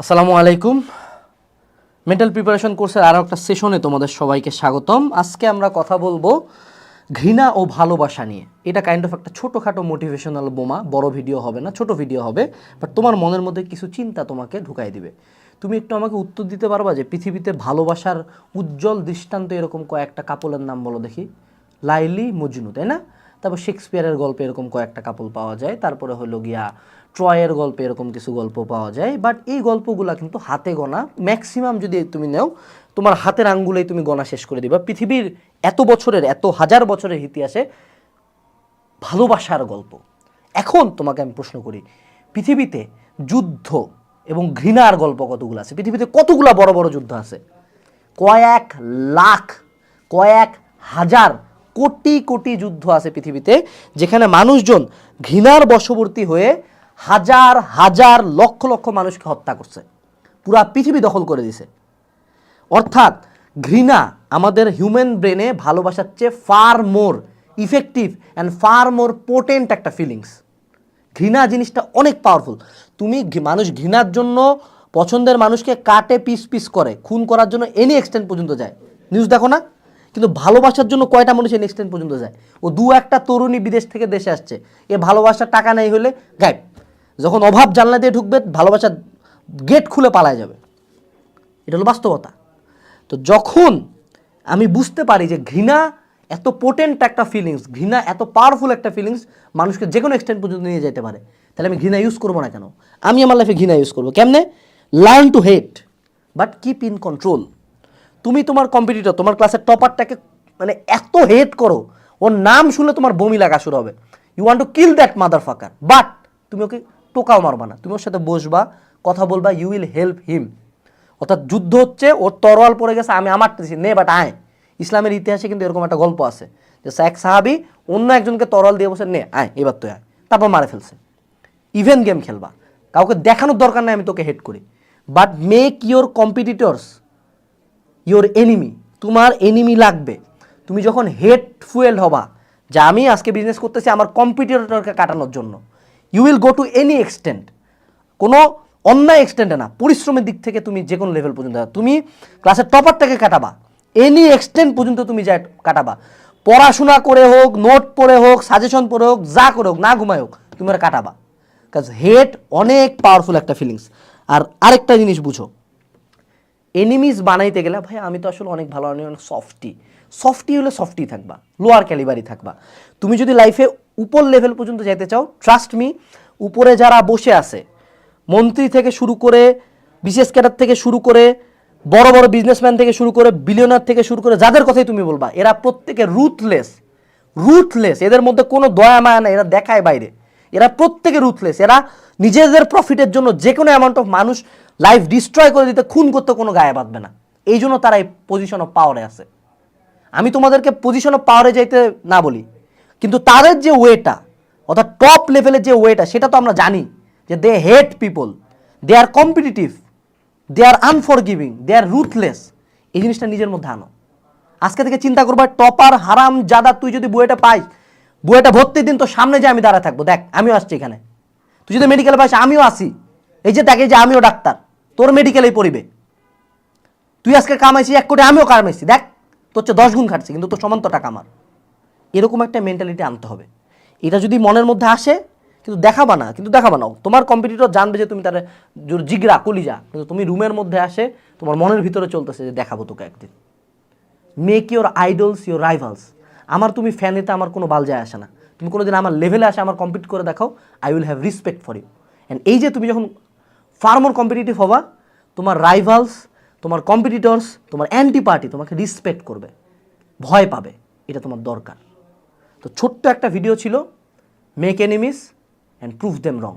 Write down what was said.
আসসালামু আলাইকুম। Mental preparation কোর্সের আরও একটা সেশনে তোমাদের সবাইকে স্বাগতম। আজকে আমরা কথা বলব ঘৃণা ও ভালোবাসা নিয়ে। এটা কাইন্ড অফ একটা ছোটোখাটো মোটিভেশনাল বোমা, বড় ভিডিও হবে না, ছোট ভিডিও হবে বাট তোমার মনের মধ্যে কিছু চিন্তা তোমাকে ঢুকাই দিবে। তুমি একটু আমাকে উত্তর দিতে পারবা যে পৃথিবীতে ভালোবাসার উজ্জ্বল দৃষ্টান্ত এরকম কয়েকটা কাপলের নাম বলো দেখি। লাইলি মজনু, তাই না? তারপর শেক্সপিয়ারের গল্পে এরকম কয়েকটা কাপল পাওয়া যায়। তারপরে হলো গিয়া ট্রয়ের গল্পে এরকম কিছু গল্প পাওয়া যায়। বাট এই গল্পগুলা কিন্তু হাতে গোনা। ম্যাক্সিমাম যদি তুমি নেও, তোমার হাতের আঙ্গুলেই তুমি গণা শেষ করে দিবা। পৃথিবীর এত বছরের, এত হাজার বছরের ইতিহাসে ভালোবাসার গল্প। এখন তোমাকে আমি প্রশ্ন করি, পৃথিবীতে যুদ্ধ এবং ঘৃণার গল্প কতগুলো আছে? পৃথিবীতে কতগুলা বড় বড় যুদ্ধ আছে? কয়েক লাখ, কয়েক হাজার কোটি কোটি যুদ্ধ আছে পৃথিবীতে, যেখানে মানুষজন ঘৃণার বশবর্তী হয়ে হাজার হাজার লক্ষ লক্ষ মানুষকে হত্যা করছে। পুরা পৃথিবী দখল করে দিছে। অর্থাৎ ঘৃণা আমাদের হিউম্যান ব্রেনে ভালোবাসার চেয়ে far more effective and far more potent একটা ফিলিংস ঘৃণা জিনিসটা অনেক পাওয়ারফুল তুমি মানুষ ঘৃণার জন্য পছন্দের মানুষকে কাটে, পিস পিস করে, খুন করার জন্য এনি এক্সটেন্ট পর্যন্ত যায়। নিউজ দেখো না? কিন্তু ভালোবাসার জন্য কয়টা মানুষ এনি এক্সটেন্ট পর্যন্ত যায়? ও দু একটা তরুণী বিদেশ থেকে দেশে আসছে। এ ভালোবাসার টাকা নেই হলে গায়েব যখন অভাব জানলা দিয়ে ঢুকবে, ভালোবাসার গেট খুলে পালায় যাবে। এটা হলো বাস্তবতা। তো যখন আমি বুঝতে পারি যে ঘৃণা এত পোটেন্ট একটা ফিলিংস ঘৃণা এত পাওয়ারফুল একটা ফিলিংস মানুষকে যে কোনো এক্সটেন্ট পর্যন্ত নিয়ে যেতে পারে, তাহলে আমি ঘৃণা ইউজ করব না কেন? আমি আমার লাইফে ঘৃণা ইউজ করব। কেমনে? Learn to hate but keep in control তুমি তোমার কম্পিটিটর তোমার ক্লাসের টপারটাকে মানে এত হেট করো, ওর নাম শুনলে তোমার বমি লাগা শুরু হবে। You want to kill that mother fucker but তুমি ওকে টোকাও মারবা না। তুমি ওর সাথে বসবা, কথা বলবা ইউ উইল হেল্প হিম অর্থাৎ যুদ্ধ হচ্ছে, ওর তরোয়াল পড়ে গেছে, আমি আমারতেছি নে বাট আয়। ইসলামের ইতিহাসে কিন্তু এরকম একটা গল্প আছে, যে এক সাহাবি অন্য একজনকে তরোয়াল দিয়ে বসে, নে, আয়, এবার তো আয়। তারপর মারে ফেলছে। ইভেন গেম খেলবা। কাউকে দেখানোর দরকার নাই, আমি তোকে হেড করি। But make your competitors your enemy তোমার এনিমি লাগবে। তুমি যখন হেড ফুয়েল হবা, যে আমি আজকে বিজনেস করতেছি আমার কম্পিটিটরকে কাটানোর জন্য। You will go to any extent কোনো অন্যায় এক্সটেন্টে না, পরিশ্রমের দিক থেকে তুমি যে কোনো লেভেল পর্যন্ত। তুমি ক্লাসের টপারটাকে কাটাবা। এনি এক্সটেন্ট পর্যন্ত তুমি যা কাটাবা। পড়াশোনা করে হোক নোট পড়ে হোক সাজেশন পড়ে হোক, যা করে হোক, না ঘুমায় হোক, তুমি কাটাবা। কাজ হেড অনেক পাওয়ারফুল একটা ফিলিংস আর আরেকটা জিনিস বুঝো। এনিমিস বানাইতে গেলে, ভাই, আমি তো আসলে অনেক ভালো অনেক সফটি সফটি হলে সফটি থাকবা লোয়ার ক্যালিবারি থাকবা। তুমি যদি লাইফে উপর লেভেল পর্যন্ত যেতে চাও ট্রাস্ট মি উপরে যারা বসে আছে, মন্ত্রী থেকে শুরু করে বিশেষ ক্যাডার থেকে শুরু করে বড় বড় বিজনেসম্যান থেকে শুরু করে বিলিয়নার থেকে শুরু করে যাদের কথাই তুমি বলবা, এরা প্রত্যেকে রুথলেস রুথলেস এদের মধ্যে কোনো দয়া মায়া নাই, এরা দেখায় বাইরে। এরা প্রত্যেকে রুথলেস এরা নিজেদের প্রফিটের জন্য যে কোনো অ্যামাউন্ট অফ মানুষ লাইফ ডিস্ট্রয় করে দিতে, খুন করতে কোনো গায়ে বাঁধবে না। এই জন্য তারা এই পজিশন অফ পাওয়ারে আছে। আমি তোমাদেরকে পজিশন অফ পাওয়ারে যাইতে না বলি, কিন্তু তাদের যে ওয়েটা অর্থাৎ টপ লেভেলের যে ওয়েটা সেটা তো আমরা জানি যে they hate people they are competitive they are unforgiving they are ruthless এই জিনিসটা নিজের মধ্যে আনো। আজকে থেকে চিন্তা করবা, টপার হারাম জাদা তুই যদি বইটা পাই বইটা ভর্তি দিন তো সামনে যে আমি দাঁড়ায় থাকব, দেখ, আমিও আসছি এখানে। তুই যদি মেডিকেল পাস, আমিও আসি। এই যে দেখ যে আমিও ডাক্তার, তোর মেডিকেলেই পড়িবে। তুই আজকে কামাইছি এক কোটি, আমিও কামাইছি, দেখ, তোর চেয়ে দশ গুণ খাটছি, কিন্তু তোর সমান তো টাকা আমার। এরকম একটা মেন্টালিটি আনতে হবে। এটা যদি মনের মধ্যে আসে, কিন্তু দেখাবা না, কিন্তু দেখাবা না। তোমার কম্পিটিটর জানবে যে তুমি তার জিগরা কলিজা, কিন্তু তুমি রুমের মধ্যে আসে, তোমার মনের ভিতরে চলতেছে যে দেখাবো তোকে একদিন। Make your idols your rivals আমার তুমি ফ্যান এতে আমার কোনো বাল যায় আসে না। তুমি কোনোদিন আমার লেভেলে আসে, আমার কম্পিট করে দেখাও I will have respect for you and এই যে তুমি যখন ফার মোর কম্পিটিটিভ হবা, তোমার রাইভালস তোমার কম্পিটিটরস তোমার অ্যান্টি পার্টি তোমাকে রিসপেক্ট করবে, ভয় পাবে, এটা তোমার দরকার। তো ছোট্ট একটা ভিডিও ছিল make enemies and prove them wrong